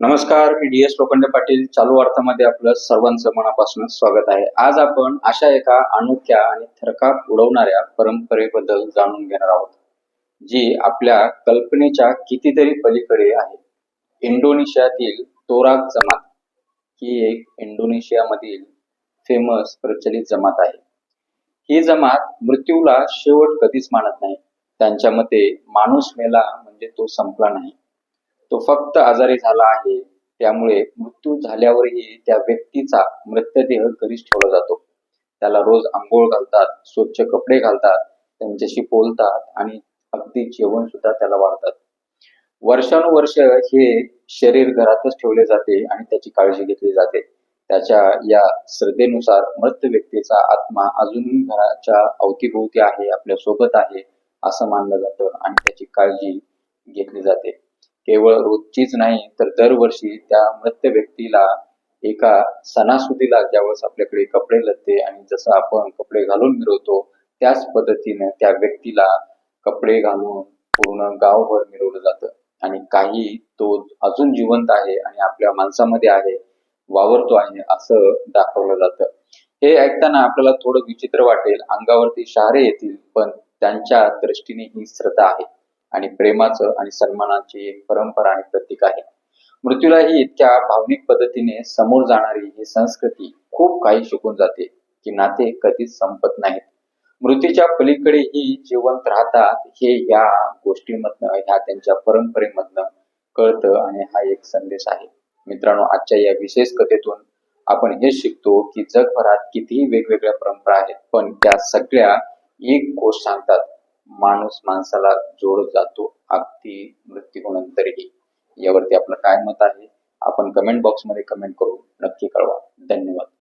नमस्कार मी D S Lokhande Patil. चालू वार्तामध्ये आपलं सर्वांचं मनापासून स्वागत आहे. आज आपण अशा एका अनोख्या आणि थरकाप उडवणाऱ्या परंपरेबद्दल जाणून घेणार आहोत जी आपल्या कल्पनेच्या कितीतरी पलीकडे आहे. इंडोनेशियातील तोराक जमात ही एक इंडोनेशियामधील फेमस प्रचलित जमात आहे. ही जमात मृत्यूला शेवट कधीच मानत नाही. त्यांच्या मते माणूस मेला म्हणजे तो संपला नाही. तो फक्त आजारी झाला आहे. त्यामुळे मृत्यू झाल्यावरही त्या व्यक्तीचा मृतदेह घरीच ठेवला जातो. त्याला रोज आंघोळ घालतात स्वच्छ कपडे घालतात त्यांच्याशी बोलतात आणि अगदी जेवण सुद्धा त्याला वाढतात. वर्षानुवर्ष हे शरीर घरातच ठेवले जाते आणि त्याची काळजी घेतली जाते. त्याच्या या श्रद्धेनुसार मृत व्यक्तीचा आत्मा अजूनही घराच्या अवतीभोवती आहे आपल्यासोबत आहे असं मानलं जातं आणि त्याची काळजी घेतली जाते. केवळ रोजचीच नाही तर दरवर्षी त्या मृत व्यक्तीला एका सणासुदीला ज्यावेळेस आपल्याकडे कपडे लत्ते आणि जसं आपण कपडे घालून मिरवतो त्याच पद्धतीने त्या व्यक्तीला कपडे घालून पूर्ण गावभर मिरवलं जातं. आणि काही तो अजून जिवंत आहे आणि आपल्या माणसामध्ये आहे वावरतो आहे असं दाखवलं जातं. हे ऐकताना आपल्याला थोडं विचित्र वाटेल अंगावरती शहारे येतील पण त्यांच्या दृष्टीने ही श्रद्धा आहे. आणि प्रेमाचं आणि सन्मानाची एक परंपरा आणि प्रतीक आहे. मृत्यूलाही इतक्या भावनिक पद्धतीने समोर जाणारी ही संस्कृती खूप काही शिकून जाते की नाते कधीच संपत नाहीत. मृत्यूच्या पलीकडेही जिवंत राहतात हे या गोष्टीमधनं ह्या त्यांच्या परंपरेमधनं कळतं आणि हा एक संदेश आहे. मित्रांनो आजच्या या विशेष कथेतून आपण हे शिकतो की जगभरात कितीही वेगवेगळ्या परंपरा आहेत पण त्या सगळ्या एक गोष्ट सांगतात. माणूस माणसाला जोडत जातो. अगदी मृत्यूनंतरही यावरती आपलं काय मत आहे? आपण कमेंट बॉक्समध्ये कमेंट करून नक्की कळवा. धन्यवाद.